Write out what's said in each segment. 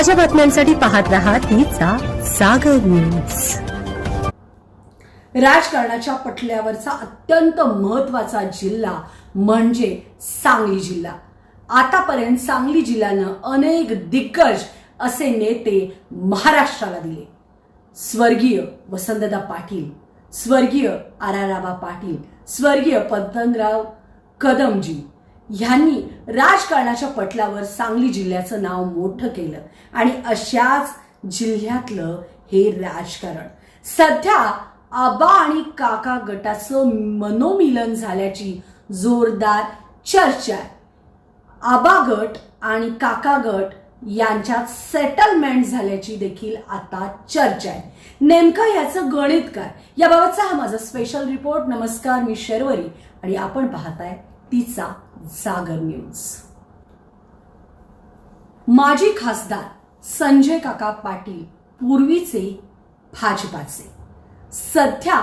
ताज्या बातम्यांसाठी पाहत राहा तिचा सागर न्यूज. राजकारणाच्या पटल्यावरचा अत्यंत महत्त्वाचा जिल्हा म्हणजे सांगली जिल्हा. आतापर्यंत सांगली जिल्ह्यानं अनेक दिग्गज असे नेते महाराष्ट्राला दिले. स्वर्गीय वसंतदा पाटील स्वर्गीय आराराबा पाटील स्वर्गीय पतंगराव कदमजी ह्यांनी राजकारणाच्या पटलावर सांगली जिल्ह्याचं नाव मोठं केलं. आणि अशाच जिल्ह्यातलं हे राजकारण. सध्या आबा आणि काका गटाचं मनोमिलन झाल्याची जोरदार चर्चा आहे. आबा गट आणि काका गट यांच्यात सेटलमेंट झाल्याची देखील आता चर्चा आहे. नेमकं याचं गणित काय? याबाबतचा हा माझा स्पेशल रिपोर्ट नमस्कार मी शर्वरी आणि आपण पाहताय तिचा जागर न्यूज. माजी खासदार संजय काका पाटील पूर्वीचे भाजपाचे सध्या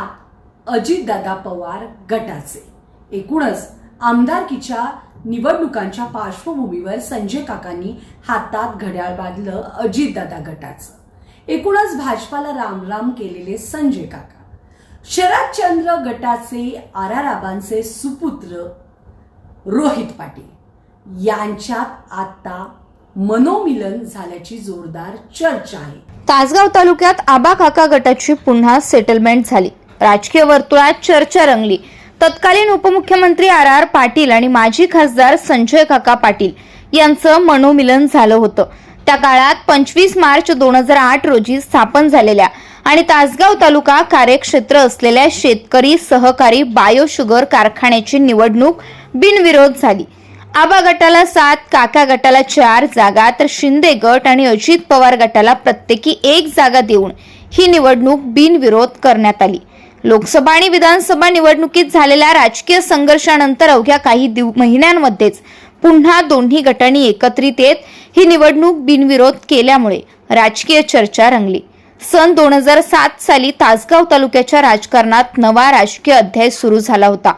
अजितदादा पवार गटाचे. एकूणच आमदारकीच्या निवडणुकांच्या पार्श्वभूमीवर संजय काकांनी हातात घड्याळ बांधलं अजितदादा गटाचं. एकूणच भाजपाला रामराम केलेले संजय काका. शरदचंद्र गटाचे आराराबांचे सुपुत्र रोहित पाटील यांच्यात आता मनोमिलन झाल्याची जोरदार चर्चा आहे. तासगाव तालुक्यात आबा काका गटाची पुन्हा सेटलमेंट झाली. राजकीय वर्तुळात चर्चा रंगली. तत्कालीन उपमुख्यमंत्री आर आर पाटील आणि माजी खासदार संजय काका पाटील यांचं मनोमिलन झालं होतं. त्या काळात पंचवीस मार्च दोन हजार आठ रोजी स्थापन झालेल्या आणि तासगाव तालुका कार्यक्षेत्र असलेल्या शेतकरी सहकारी बायोशुगर कारखान्याची निवडणूक बिनविरोध झाली. आबा गटाला सात काका गटाला चार जागा तर शिंदे गट आणि अजित पवार गटाला प्रत्येकी एक जागा देऊन ही निवडणूक बिनविरोध करण्यात आली. लोकसभा आणि विधानसभा निवडणुकीत झालेल्या राजकीय संघर्षानंतर अवघ्या काही दिव महिन्यांमध्येच पुन्हा दोन्ही गटांनी एकत्रित येत ही निवडणूक बिनविरोध केल्यामुळे राजकीय चर्चा रंगली. सन दोन हजार सात साली तासगाव तालुक्याच्या राजकारणात नवा राजकीय अध्याय सुरू झाला होता.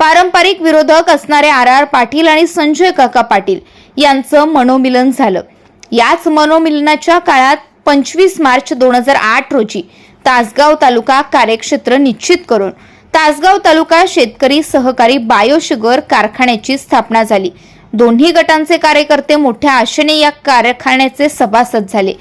पारंपरिक विरोधक असणारे आर आर पाटील आणि संजय काका पाटील यांचं मनोमिलन झालं. याच मनोमिलनाच्या काळात पंचवीस मार्च दोन हजार आठ रोजी तासगाव तालुका कार्यक्षेत्र निश्चित करून तासगाव तालुका शेतकरी सहकारी बायोशुगर कारखान्याची स्थापना झाली. दोन्ही गटांचे कार्यकर्ते मोठ्या आशेने या कारखान्याचे सभासद झाले.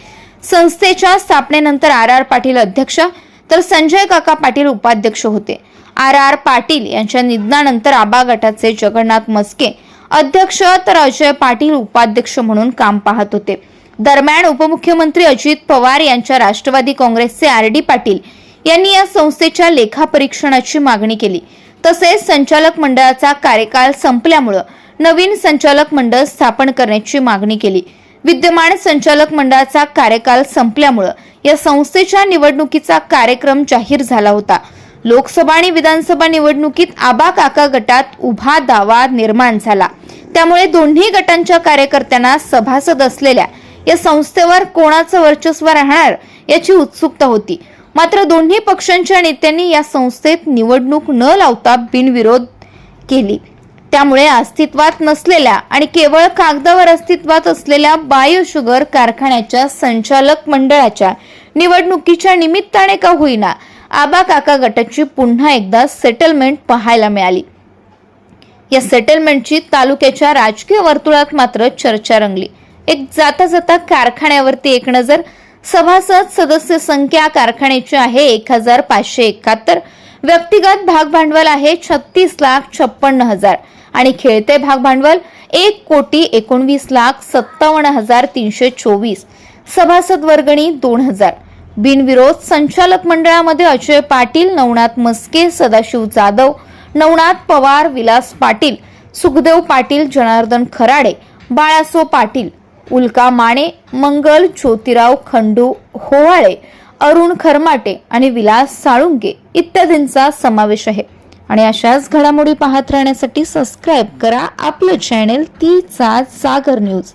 संस्थेच्या स्थापनेनंतर आर आर पाटील अध्यक्ष तर संजय काका पाटील उपाध्यक्ष होते. आर आर पाटील यांच्या निधनानंतर आबा गटाचे जगन्नाथ मस्के अध्यक्ष तर अजय पाटील उपाध्यक्ष म्हणून काम पाहत होते. दरम्यान उपमुख्यमंत्री अजित पवार यांच्या राष्ट्रवादी काँग्रेसचे आर डी पाटील यांनी या संस्थेच्या लेखापरीक्षणाची मागणी केली. तसेच संचालक मंडळाचा कार्यकाळ संपल्यामुळं नवीन संचालक मंडळ स्थापन करण्याची मागणी केली. विद्यमान संचालक मंडळाचा कार्यकाल संपल्यामुळं या संस्थेच्या निवडणुकीचा कार्यक्रम जाहीर झाला होता. लोकसभा आणि विधानसभा निवडणुकीत आबा काका गटात उभा दावा निर्माण झाला. त्यामुळे दोन्ही गटांच्या कार्यकर्त्यांना सभासद असलेल्या या संस्थेवर कोणाचं वर्चस्व राहणार याची उत्सुकता होती. मात्र दोन्ही पक्षांच्या नेत्यांनी या संस्थेत निवडणूक न लावता बिनविरोध केली. त्यामुळे अस्तित्वात नसलेल्या आणि केवळ कागदावर अस्तित्वात असलेल्या बायोशुगर कारखान्याच्या संचालक मंडळाच्या निवडणुकीच्या निमित्ताने का होईना आबा काका गटाची पुन्हा एकदा सेटलमेंट पाहायला मिळाली. या सेटलमेंटची तालुक्याच्या राजकीय वर्तुळात मात्र चर्चा रंगली. एक जाता जाता कारखान्यावरती एक नजर सभासद सदस्य संख्या कारखान्याची आहे एक हजार पाचशे एकाहत्तर व्यक्तिगत भागभांडवल आहे छत्तीस लाख छप्पन्न हजार. आणि खेळते भाग भांडवल एक कोटी एकोणवीस लाख सत्तावन्न हजार तीनशे चोवीस. सभासद वर्गणी दोन हजार. बिनविरोध संचालक मंडळामध्ये अजय पाटील नवनाथ मस्के सदाशिव जाधव नवनाथ पवार विलास पाटील सुखदेव पाटील जनार्दन खराडे बाळासो पाटील उल्का माने मंगल ज्योतिराव खंडू होवाळे अरुण खरमाटे आणि विलास साळुंके इत्यादींचा समावेश आहे. आणि अशाच घडामोडी पाहत राहण्यासाठी सबस्क्राईब करा. आपलं चॅनेल तीचा सागर न्यूज